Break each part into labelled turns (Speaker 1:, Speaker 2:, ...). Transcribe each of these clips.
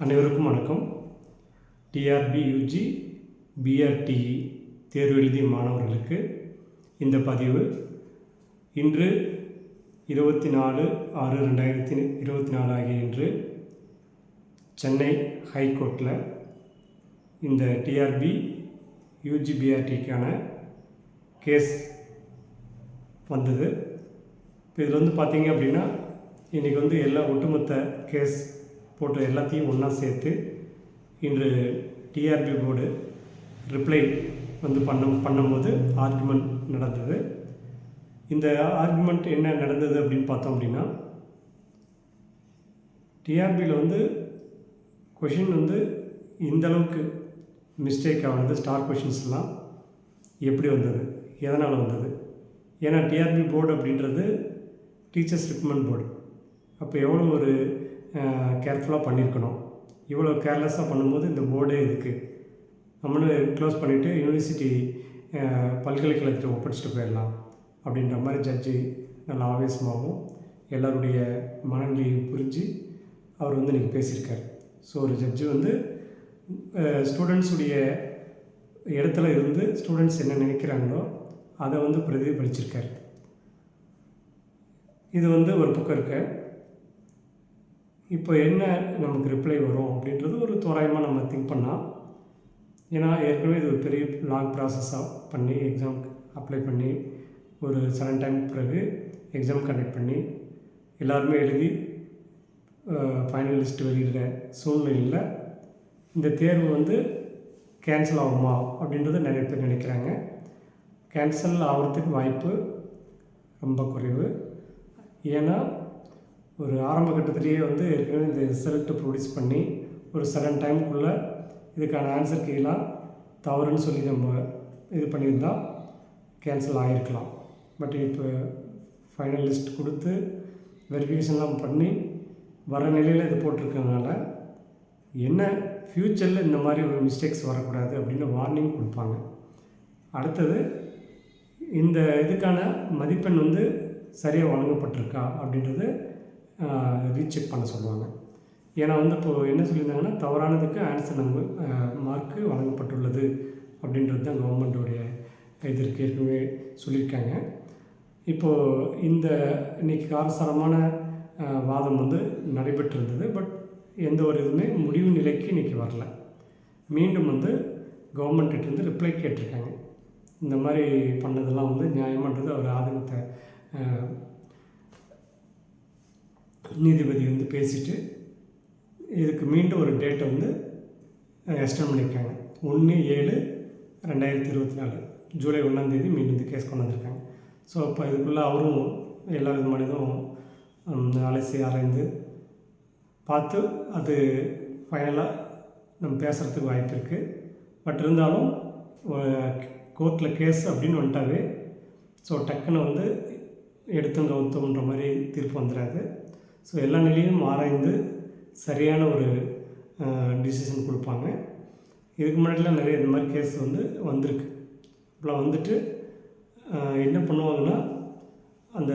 Speaker 1: அனைவருக்கும் வணக்கம். TRP UG BRTE தேர்வு எழுதிய மாணவர்களுக்கு இந்த பதிவு இன்று இருபத்தி நாலு ஆறு ரெண்டாயிரத்தி இருபத்தி நாலு ஆகிய இன்று சென்னை ஹைகோர்ட்டில் இந்த டிஆர்பி யூஜி பிஆர்டிக்கான கேஸ் வந்தது. இப்போ இதில் வந்து பார்த்தீங்க அப்படின்னா இன்றைக்கி வந்து எல்லா ஒட்டுமொத்த கேஸ் போட்டு எல்லாத்தையும் ஒன்றா சேர்த்து இன்று டிஆர்பி போர்டு ரிப்ளை வந்து பண்ண பண்ணும்போது ஆர்குமெண்ட் நடந்தது. இந்த ஆர்குமெண்ட் என்ன நடந்தது அப்படின்னு பார்த்தோம் அப்படின்னா டிஆர்பியில் வந்து கொஷின் வந்து இந்தளவுக்கு மிஸ்டேக் ஆனது ஸ்டார் கொஷின்ஸ்லாம் எப்படி வந்தது எதனால் வந்தது? ஏன்னா டிஆர்பி போர்டு அப்படின்றது டீச்சர்ஸ் ரெக்கமெண்ட் போர்டு அப்போ எவ்வளோ ஒரு கேர்ஃபுல்லாக பண்ணியிருக்கணும் இவ்வளோ கேர்லெஸ்ஸாக பண்ணும்போது இந்த போர்டே இருக்குது நம்மளும் க்ளோஸ் பண்ணிவிட்டு யூனிவர்சிட்டி பல்கலைக்கழகத்தை ஒப்படைச்சிட்டு போயிடலாம் அப்படின்ற மாதிரி ஜட்ஜி நல்ல ஆவேசமாகவும் எல்லாருடைய மனநிலையும் புரிஞ்சு அவர் வந்து இன்றைக்கி பேசியிருக்கார். ஸோ ஒரு ஜட்ஜு வந்து ஸ்டூடெண்ட்ஸுடைய இடத்துல இருந்து ஸ்டூடெண்ட்ஸ் என்ன நினைக்கிறாங்களோ அதை வந்து பிரதிபலிச்சிருக்கார். இது வந்து ஒரு பக்கம் இருக்குது இப்போ என்ன நமக்கு ரிப்ளை வரும் அப்படின்றது ஒரு தோராயமாக நம்ம திங்க் பண்ணால் ஏன்னா ஏற்கனவே இது ஒரு பெரிய லாங் ப்ராசஸாக பண்ணி எக்ஸாம் அப்ளை பண்ணி ஒரு செவன் டைம் பிறகு எக்ஸாம் கண்டக்ட் பண்ணி எல்லாருமே எழுதி ஃபைனல் லிஸ்ட் வெளியிடுற சூழ்நிலையில் இந்த தேர்வு வந்து கேன்சல் ஆகுமா அப்படின்றத நிறைய பேர் நினைக்கிறாங்க. கேன்சல் ஆகிறதுக்கு வாய்ப்பு ரொம்ப குறைவு. ஏன்னா ஒரு ஆரம்ப கட்டத்திலேயே வந்து ஏற்கனவே இந்த ரிசல்ட்டு ப்ரொடியூஸ் பண்ணி ஒரு செகண்ட் டைமுக்குள்ளே இதுக்கான ஆன்சர் கீழாக தவறுன்னு சொல்லி நம்ம இது பண்ணியிருந்தால் கேன்சல் ஆகிருக்கலாம் பட் இப்போ ஃபைனல் லிஸ்ட் கொடுத்து வெரிஃபிகேஷன்லாம் பண்ணி வர நிலையில் இது போட்டிருக்கறதுனால என்ன ஃப்யூச்சரில் இந்த மாதிரி ஒரு மிஸ்டேக்ஸ் வரக்கூடாது அப்படின்னு வார்னிங் கொடுப்பாங்க. அடுத்தது இந்த இதுக்கான மதிப்பெண் வந்து சரியாக வழங்கப்பட்டிருக்கா அப்படின்றது ரீசெக் பண்ண சொல்லுவாங்க. ஏன்னா வந்து இப்போது என்ன சொல்லியிருந்தாங்கன்னா தவறானதுக்கு ஆன்சர் நம்ம மார்க்கு வழங்கப்பட்டுள்ளது அப்படின்றது தான் கவர்மெண்ட்டோடைய இதற்கு ஏற்கனவே சொல்லியிருக்காங்க. இப்போது இந்த இன்றைக்கி காரசாரமான வாதம் வந்து நடைபெற்றிருந்தது. பட் எந்த ஒரு இதுவுமே முடிவு நிலைக்கு இன்றைக்கி வரல. மீண்டும் வந்து கவர்மெண்ட்டிருந்து ரிப்ளை கேட்டிருக்காங்க. இந்த மாதிரி பண்ணதெல்லாம் வந்து நியாயமான்றது அவர் ஆதங்கத்தை நீதிபதி வந்து பேசிட்டு இதுக்கு மீண்டும் ஒரு டேட்டை வந்து எக்ஸ்டெண்ட் பண்ணியிருக்காங்க. ஒன்று ஏழு ரெண்டாயிரத்தி இருபத்தி நாலு. ஜூலை ஒன்றாந்தேதி மீண்டும் இந்த கேஸ் கொண்டு வந்திருக்காங்க. ஸோ அப்போ இதுக்குள்ளே அவரும் எல்லா விதமான இதுவும் அலசி ஆராய்ந்து பார்த்து அது ஃபைனலாக நம்ம பேசுகிறதுக்கு வாய்ப்பு இருக்குது பட் இருந்தாலும் கோர்ட்டில் கேஸ் அப்படின்னு வந்துட்டாவே ஸோ டக்குன்னு வந்து எடுத்தும் கவுத்தம்ன்ற மாதிரி தீர்ப்பு வந்துடாது. ஸோ எல்லா நிலையும் ஆராய்ந்து சரியான ஒரு டிசிஷன் கொடுப்பாங்க. இதுக்கு முன்னாடிலாம் நிறைய இந்த மாதிரி கேஸ் வந்து வந்திருக்கு. இப்போலாம் வந்துட்டு என்ன பண்ணுவாங்கன்னா அந்த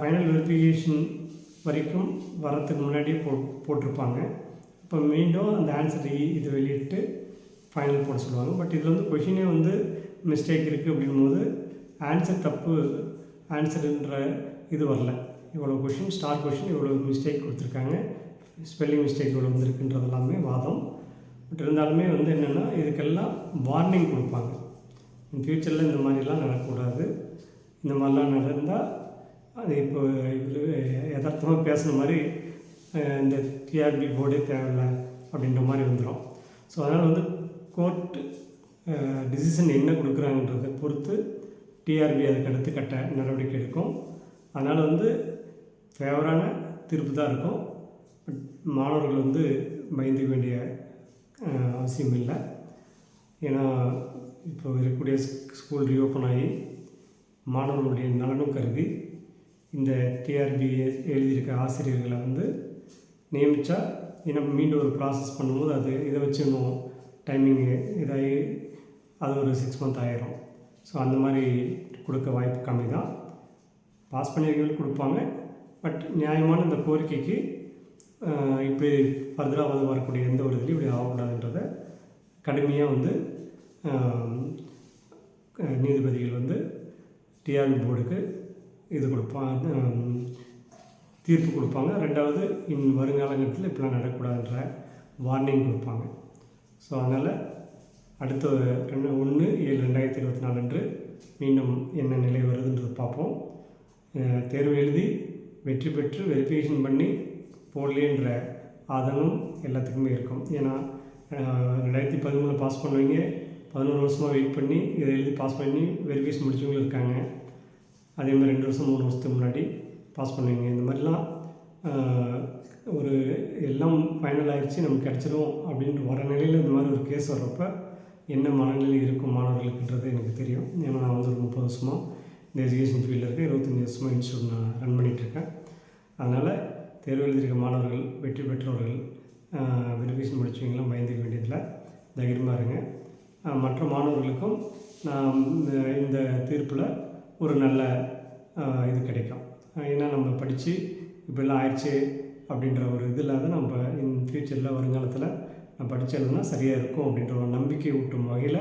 Speaker 1: ஃபைனல் வெரிஃபிகேஷன் வரைக்கும் வரத்துக்கு முன்னாடியே போ போட்டிருப்பாங்க. இப்போ மீண்டும் அந்த ஆன்சர் இது வெளியிட்டு ஃபைனல் போட சொல்லுவாங்க. பட் இதில் வந்து கொஷினே வந்து மிஸ்டேக் இருக்குது அப்படிங்கும்போது ஆன்சர் தப்பு ஆன்சருன்ற இது வரல. இவ்வளோ கொஷின் ஸ்டார் கொஷின் இவ்வளோ மிஸ்டேக் கொடுத்துருக்காங்க. ஸ்பெல்லிங் மிஸ்டேக் இவ்வளோ வந்திருக்குன்றது எல்லாமே வாதம். பட் இருந்தாலுமே வந்து என்னென்னா இதுக்கெல்லாம் வார்னிங் கொடுப்பாங்க. இன் ஃப்யூச்சரில் இந்த மாதிரிலாம் நடக்கக்கூடாது. இந்த மாதிரிலாம் நடந்தால் அது இப்போ இவர் யதார்த்தமாக பேசுன மாதிரி இந்த டிஆர்பி போர்டே தேவையில்லை அப்படின்ற மாதிரி வந்துடும் ஸோ அதனால் வந்து கோர்ட்டு டிசிஷன் என்ன கொடுக்குறாங்கன்றதை பொறுத்து டிஆர்பி அதுக்கு அடுத்து கட்ட நடவடிக்கை எடுக்கும். அதனால் வந்து ஃபேவரான தீர்ப்பு தான் இருக்கும். பட் மாணவர்கள் வந்து பயந்துக்க வேண்டிய அவசியம் இல்லை ஏன்னா இப்போ இருக்கக்கூடிய ஸ்கூல் ரீஓப்பன் ஆகி மாணவர்களுடைய நலனும் கருதி இந்த டிஆர்பி எழுதியிருக்க ஆசிரியர்களை வந்து நியமித்தா இன்னும் மீண்டும் ஒரு ப்ராசஸ் பண்ணும்போது அது இதை வச்சு இன்னும் டைமிங்கு இதாகி அது ஒரு சிக்ஸ் மந்த் ஆயிரும். ஸோ அந்த மாதிரி கொடுக்க வாய்ப்பு கம்மி தான் பாஸ் பண்ணியிருக்கவங்களுக்கு கொடுப்பாங்க. பட் நியாயமான இந்த கோரிக்கைக்கு இப்போ ஃபர்தராக வந்து வரக்கூடிய எந்த ஒரு இதுலையும் இப்படி ஆகக்கூடாதுன்றதை கடுமையாக வந்து நீதிபதிகள் வந்து டிஆர்பி போர்டுக்கு இது கொடுப்பாங்க தீர்ப்பு கொடுப்பாங்க. ரெண்டாவது இன் வருங்காலங்கத்தில் இப்படிலாம் நடக்கக்கூடாதுன்ற வார்னிங் கொடுப்பாங்க. ஸோ அதனால் அடுத்த ரெண்டு ஒன்று ஏழு ரெண்டாயிரத்தி இருபத்தி நாலு அன்று மீண்டும் என்ன நிலை வருதுன்றது பார்ப்போம். தேர்வு எழுதி வெற்றி பெற்று வெரிஃபிகேஷன் பண்ணி போடலேன்ற ஆதனும் எல்லாத்துக்குமே இருக்கும். ஏன்னா ரெண்டாயிரத்தி பதிமூணில் பாஸ் பண்ணுவீங்க. பதினோரு வருஷமாக வெயிட் பண்ணி இதை எழுதி பாஸ் பண்ணி வெரிஃபிகேஷன் முடிச்சவங்களும் இருக்காங்க. அதே மாதிரி ரெண்டு வருஷம் மூணு வருஷத்துக்கு முன்னாடி பாஸ் பண்ணுவீங்க. இந்த மாதிரிலாம் ஒரு எல்லாம் ஃபைனல் ஆகிடுச்சு நமக்கு கிடச்சிரும் அப்படின்ட்டு வர நிலையில் இந்த மாதிரி ஒரு கேஸ் வர்றப்ப என்ன மனநிலை இருக்கும் மாணவர்களுக்குன்றது எனக்கு தெரியும். ஏன்னா நான் வந்து ஒரு முப்பது வருஷமாக இந்த எஜுகேஷன் ஃபீல்டில் இருக்கேன். இருபத்தஞ்சி வருஷமாக இன்ஸ்டியூட் நான் ரன் பண்ணிகிட்ருக்கேன் அதனால் தேர்வு எழுதியிருக்க மாணவர்கள் வெற்றி பெற்றவர்கள் வெரிஃபிகேஷன் முடிச்சவங்களாம் பயந்துக்க வேண்டியதில்லை. தைரியமாக இருங்க. மற்ற மாணவர்களுக்கும் நான் இந்த- இந்த தீர்ப்பில் ஒரு நல்ல இது கிடைக்கும். ஏன்னா நம்ம படித்து இப்படிலாம் ஆயிடுச்சு அப்படின்ற ஒரு இது இல்லாத நம்ம இன் ஃப்யூச்சரில் வருங்காலத்தில் நான் படித்ததுனா சரியாக இருக்கும் அப்படின்ற ஒரு நம்பிக்கை ஊட்டும் வகையில்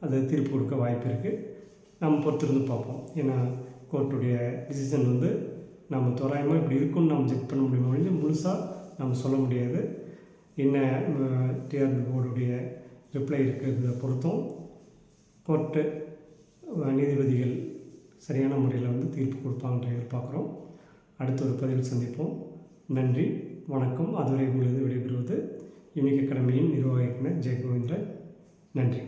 Speaker 1: அது தீர்ப்பு கொடுக்க வாய்ப்பு இருக்குது நம்ம பொறுத்திருந்து பார்ப்போம். ஏன்னா கோர்ட்டுடைய டிசிஷன் வந்து நம்ம தோராயமாக இப்படி இருக்கும்னு நம்ம செக் பண்ண முடியுமா ஒழிஞ்சு முழுசாக நம்ம சொல்ல முடியாது. என்ன டிஆர்பி போர்டுடைய ரிப்ளை இருக்கிறத பொறுத்தும் கோர்ட்டு நீதிபதிகள் சரியான முறையில் வந்து தீர்ப்பு கொடுப்பாங்கன்ற எதிர்பார்க்குறோம். அடுத்த ஒரு பதிவில் சந்திப்போம். நன்றி வணக்கம். அதுவரை உங்களது விடைபெறுவது யூனிக் அகாடமியின் நிர்வாக இயக்குனர் நன்றி.